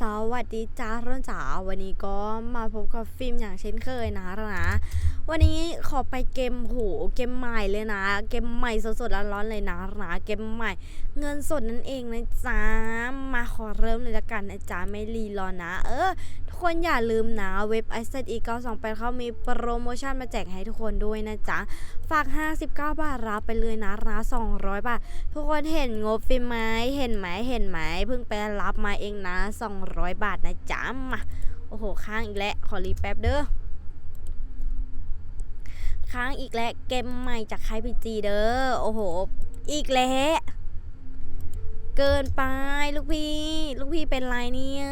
สวัสดีจ้าเรื่องจ๋าวันนี้ก็มาพบกับฟิล์มอย่างเช่นเคยนะนะ วันนี้ขอไปเกมโหเกมใหม่เลยนะ เกมใหม่สดๆร้อนๆเลยนะนะเกมใหม่ เงินสดนั่นเองนะจ๊ะมาขอเริ่มเลยละกันนะจ๊ะไม่รีรอนะ เออทุกคนอย่าลืมนะเว็บ i อ e 928เขามีโปรโมชั่นมาแจกให้ทุกคนด้วยนะจ๊ะฝาก 59 บาทรับไปเลยนะนะ200 บาท ทุกคนเห็นงบฟิล์มไหมเห็นไหมเห็นไหมเพิ่งไปรับมาเองนะ 200 บาทนะจ๊ะมาโอ้โหค้างอีกแล้วขอรีแป๊บเด้อ ค้างอีกแล้วเกมใหม่จากใครพีจีเด้อโอ้โห อีกแล้วเกินไปลูกพี่ ลูกพี่เป็นไรเนี่ย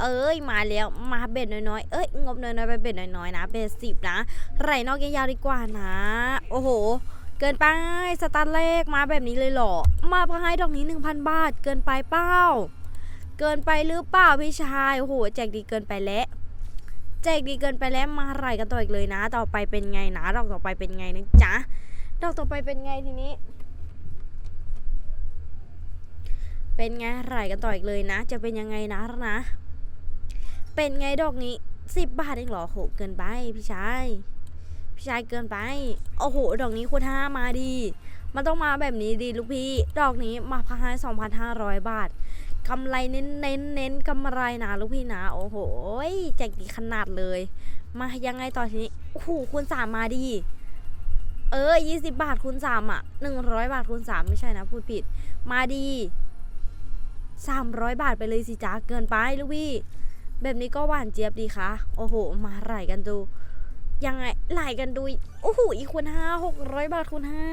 เอ้ยมาแล้วมาเบ็ดน้อยๆ เอ้ยงบน้อยๆไปเบ็ดน้อยๆนะเบ็ดสิบนะไหลนอกยาวๆดีกว่านะ โอ้โห เกินไปสตาร์ทเลขมาแบบนี้เลยเหรอ มาพายดอกนี้ 1,000 บาท เกินไปเปล่าเกินไปหรือเปล่าพี่ชาย โอ้โหแจกดีเกินไปแล้ว แจกดีเกินไปแล้วมาไหลกันต่ออีกเลยนะ ต่อไปเป็นไงนะดอกต่อไปเป็นไงนะจ๊ะดอกต่อไปเป็นไงทีนี้ เป็นไงไหลกันต่ออีกเลยนะ จะเป็นยังไงนะนะ เป็นไงดอกนี้สิบบาทเองเหรอโหเกินไปพี่ชายพี่ชายเกินไปโอ้โหดอกนี้คูณห้ามาดีมันต้องมาแบบนี้ดีลูกพี่ ดอกนี้มาพันห้าสองพันห้าร้อยบาท กำไรเน้นเน้นเน้นกำไรนะลูกพี่นะโอ้โหแจกดีขนาดเลย มายังไงต่อทีนี้โอ้โหคูณสามมาดี เออยี่สิบบาทคูณสามอะหนึ่งร้อยบาทคูณสามไม่ใช่นะพูดผิด มาดีสามร้อยบาทไปเลยสิจ้าเกินไปลูกพี่แบบนี้ก็หวานเจี๊ยบดีคะโอ้โห มาไหลกันดู ยังไงไหลกันดู โอ้โหอีกคูณห้าหกร้อยบาทคูณห้า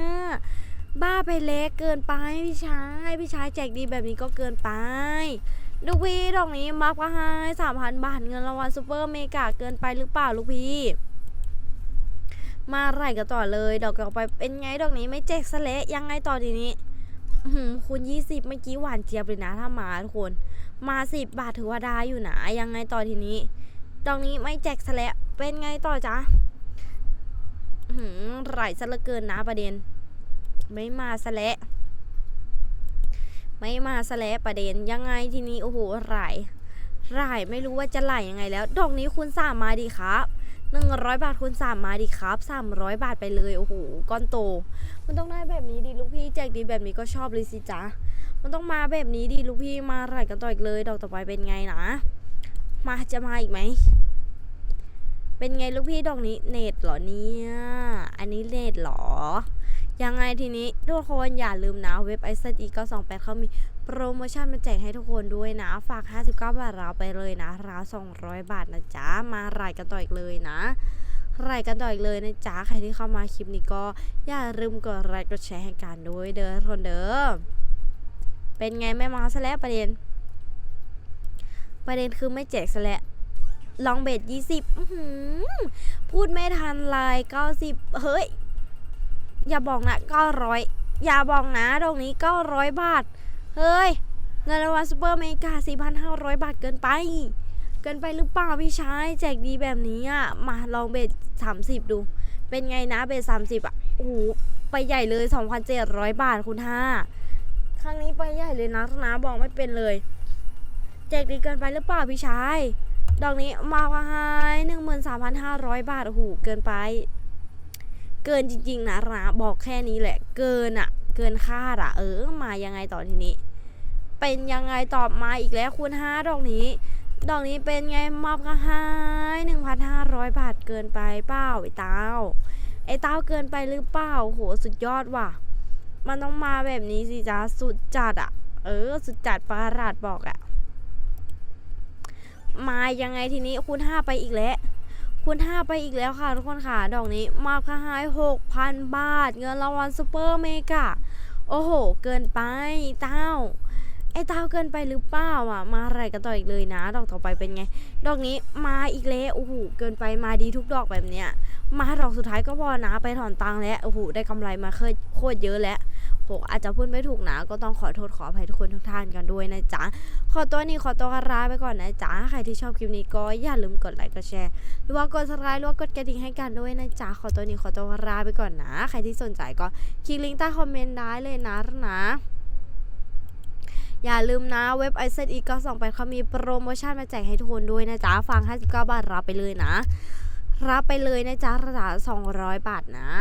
บ้าไปเล็กเกินไปพี่ชายพี่ชายแจกดีแบบนี้ก็เกินไปลูกพี่ดอกนี้มาร์กให้สามพันบาทเงินรางวัลซูเปอร์เมกาเกินไปหรือเปล่าลูกพี่ มาไหลกันต่อเลย ดอกต่อไปเป็นไงดอกนี้ไม่แจกสะเละยังไงต่อทีนี้หือคูณยี่สิบเมื่อกี้หวานเจี๊ยบเลยนะถ้ามาทุกคน มาสิบบาทถือว่าได้อยู่นะยังไงต่อทีนี้ตรงนี้ไม่แจกซะแล้วเป็นไงต่อจ๊ะอื้อหืมไหลซะเหลือเกินนะประเด็น ไม่มาซะแล้วไม่มาซะแล้วประเด็นยังไงทีนี้โอ้โหไหลไหลไม่รู้ว่าจะไหลยังไงแล้ว ดอกนี้คุณสามมาดีครับหนึ่งร้อยบาทคุณสามมาดีครับสามร้อยบาทไปเลยโอ้โหก้อนโต มันต้องได้แบบนี้ดีลูกพี่แจกดีแบบนี้ก็ชอบเลยสิจ๊ะมันต้องมาแบบนี้ดิลูกพี่มาไหลกันต่ออีกเลย ดอกต่อไปเป็นไงนะ มาจะมาอีกไหมเป็นไงลูกพี่ดอกนี้เน็ตเหรอเนี่ย อันนี้เน็ตเหรอ ยังไงทีนี้ทุกคนอย่าลืมนะเว็บไอซ์อีก็สองแปดเขามีโปรโมชั่นมาแจกให้ทุกคนด้วยนะ ฝาก 59 บาทเราไปเลยนะราว200 บาทนะจ๊ะ มาไหลกันต่ออีกเลยนะไหลกันต่ออีกเลยนะจ๊ะ ใครที่เข้ามาคลิปนี้ก็อย่าลืมกดไลค์กดแชร์ให้กันด้วยเด้อทุกคนเด้อเป็นไงไม่มาซะแล้วประเด็น ประเด็นคือไม่แจกซะแล้วลองเบ็ดยี่สิบพูดไม่ทันลายเก้าสิบเฮ้ย อย่าบอกนะก้าร้อยอย่าบอกนะตรงนี้ก้าร้อยบาท เฮ้ย เงินรางวัลซูเปอร์เมกาสี่พันห้าร้อยบาทเกินไป เกินไปหรือเปล่าพี่ชายแจกดีแบบนี้อะ มาลองเบ็ดสามสิบดู เป็นไงนะเบ็ดสามสิบอะ โอ้โห ไปใหญ่เลยสองพันเจ็ดร้อยบาทคุณห้าครั้งนี้ไปใหญ่เลยนะนะบอกไม่เป็นเลย แจกดีเกินไปหรือเปล่าพี่ชาย ดอกนี้มาว่าไฮหนึ่งหมื่นสามพันห้าร้อยบาท โอ้โห เกินไป เกินจริงๆนะนะบอกแค่นี้แหละ เกินอะเกินคาดอะเออมายังไงต่อทีนี้ เป็นยังไงตอบมาอีกแล้วคูณห้าดอกนี้ ดอกนี้เป็นไงมอบก็ให้หนึ่งพันห้าร้อยบาทเกินไปเปล่าไอ้เต้าไอ้เต้าเกินไปหรือเปล่าโหสุดยอดว่ะ มันต้องมาแบบนี้สิจ้าสุดจัดอะเออ สุดจัดประหลาดบอกอะมายังไงทีนี้คูณห้าไปอีกแล้ว คูณห้าไปอีกแล้วค่ะทุกคนค่ะ ดอกนี้มาค่าหายหกพันบาท เงินรางวัลซูเปอร์เมกาโอ้โห เกินไปเต้า ไอ้เต้าเกินไปหรือเปล่าอะ มาอะไรกันต่ออีกเลยนะ ดอกต่อไปเป็นไง ดอกนี้มาอีกแล้วโอ้โห เกินไปมาดีทุกดอกแบบเนี้ย มาดอกสุดท้ายก็พอนะ ไปถอนตังค์แล้ว โอ้โห ได้กำไรมาเคยโคตรเยอะแล้ว โหอาจจะพูดไม่ถูกนะ ก็ต้องขอโทษขออภัยทุกคนทุกท่านกันด้วยนะจ๊ะ ขอตัวนี้ขอตัวลาไปก่อนนะจ๊ะ ใครที่ชอบคลิปนี้ก็อย่าลืมกดไลค์กดแชร์ หรือว่ากด subscribe หรือว่ากดกระดิ่งให้กันด้วยนะจ๊ะ ขอตัวนี้ขอตัวลาไปก่อนนะ ใครที่สนใจก็คลิกลิงก์ใต้คอมเมนต์ได้เลยนะนะอย่าลืมนะเว็บ i z e 9 2 8เขามีโปรโมชั่นมาแจกให้ทุกคนด้วยนะจ๊ะ ฟัง 59 บาทรับไปเลยนะ รับไปเลยนะจ๊ะระดับ200 บาทนะ